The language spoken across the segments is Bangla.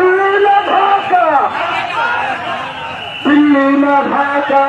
দিল্লি না ঢাকা দিল্লি না Dhaka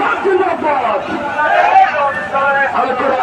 Hakkı'nda bak! Hakkı'nda bak!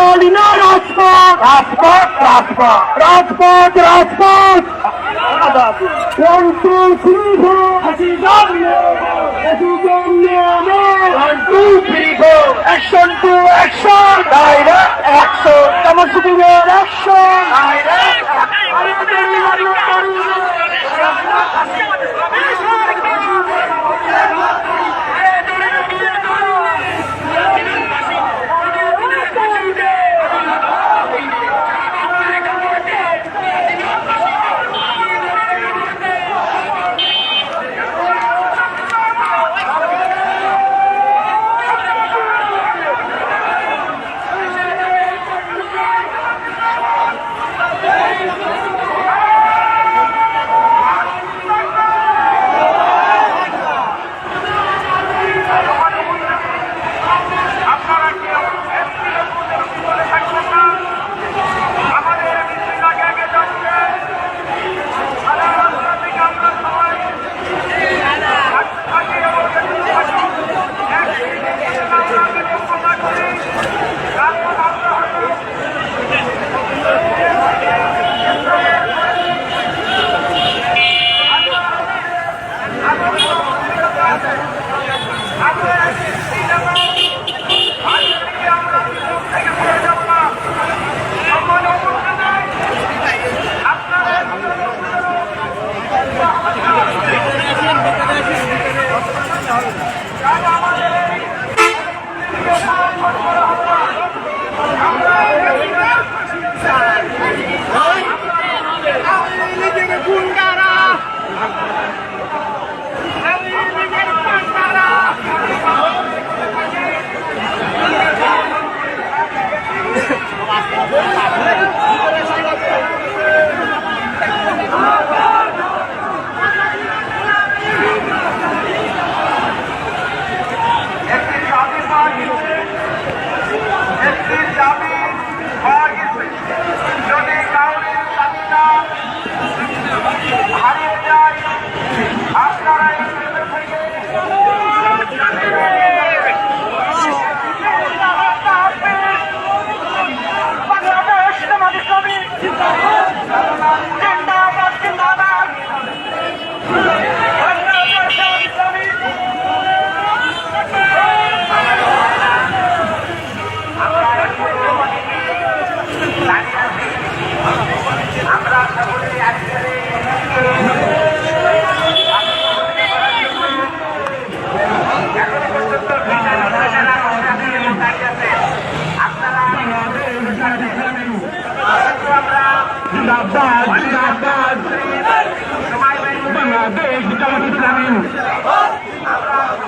Lorry না রাজপথ রাজপথ। রাজপথ রাজপথ। রাজপথ একশো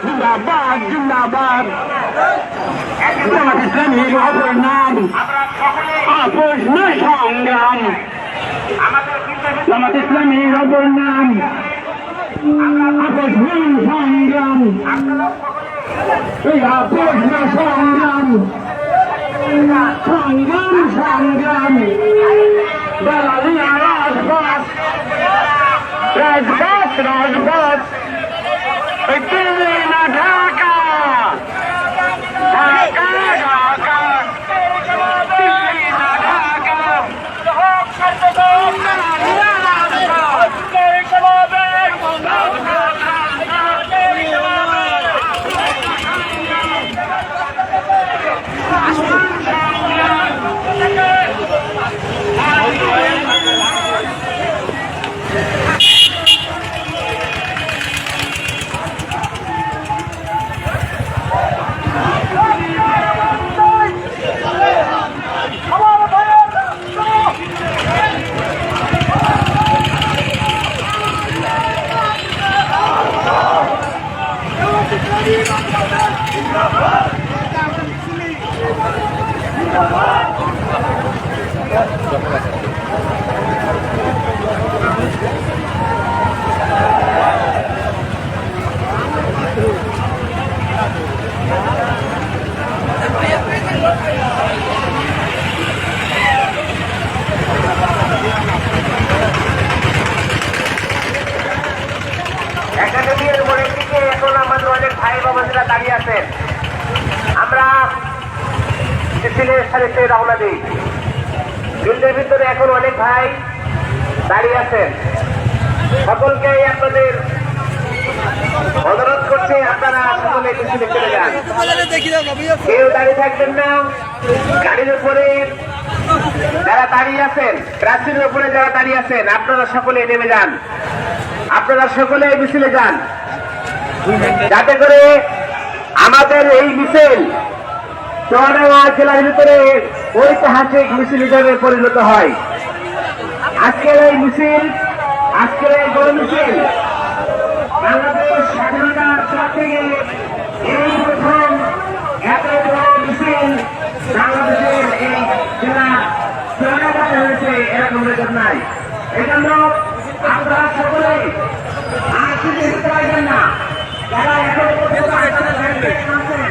জিন্দাবাদ জিন্দাবাদ জামাত ইসলামীর অপর নাম আপোষ নয় সংগ্রাম জামাত ইসলামীর অপর নাম আপোষ নয় সংগ্রাম এই নয় সংগ্রাম সংগ্রাম সংগ্রাম দালালিয়া রাজপথ রাজপথ রাজপথ ওই দিল্লি না ঢাকা ঢাকা ঢাকা দিল্লি না ঢাকা দালালিয়া রাজপথ একাডেমির মোড়ের দিকে এখন আমাদের অনেক ভাই বাবারা দাঁড়িয়ে আছেন আমরা মিছিলের সারিতে রওনা দিই ফিল্ডের ভিতরে এখন অনেক ভাই দাঁড়িয়ে আছেন। সকলকে আপনাদের অনুরোধ করছে, আপনারা সকলে মিছিলে চলে যান। কেউ দাঁড়িয়ে থাকবেন না। গাড়ির উপরে যারা দাঁড়িয়ে আছেন, প্রাচীরের উপরে যারা দাঁড়িয়ে আছেন, আপনারা সকলে নেমে যান। আপনারা সকলে মিছিলে যান। যাতে করে আমাদের এই মিছিল চুয়াডাঙ্গা জেলার ভিতরে ঐতিহাসিক মিছিল হিসাবে পরিণত হয়। আজকের এই মিছিল আজকের এই গণ মিছিল এই বড় মিছিল বাংলাদেশের এই না। যারা এখন আছেন,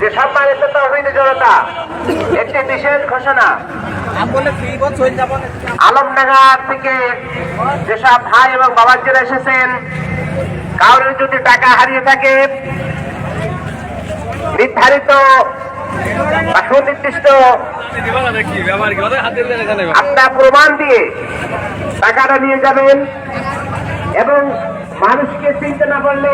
যে সম্মানিত তহবিল জনতা একটি বিশেষ ঘোষণা। আলমডাঙ্গা থেকে যেসব ভাই এবং বাবাজিরা এসেছেন কারোর যদি টাকা হারিয়ে থাকে, নির্ধারিত সুনির্দিষ্ট আপনার প্রমাণ দিয়ে টাকাটা নিয়ে যাবেন এবং মানুষকে চিন্তা না পারলে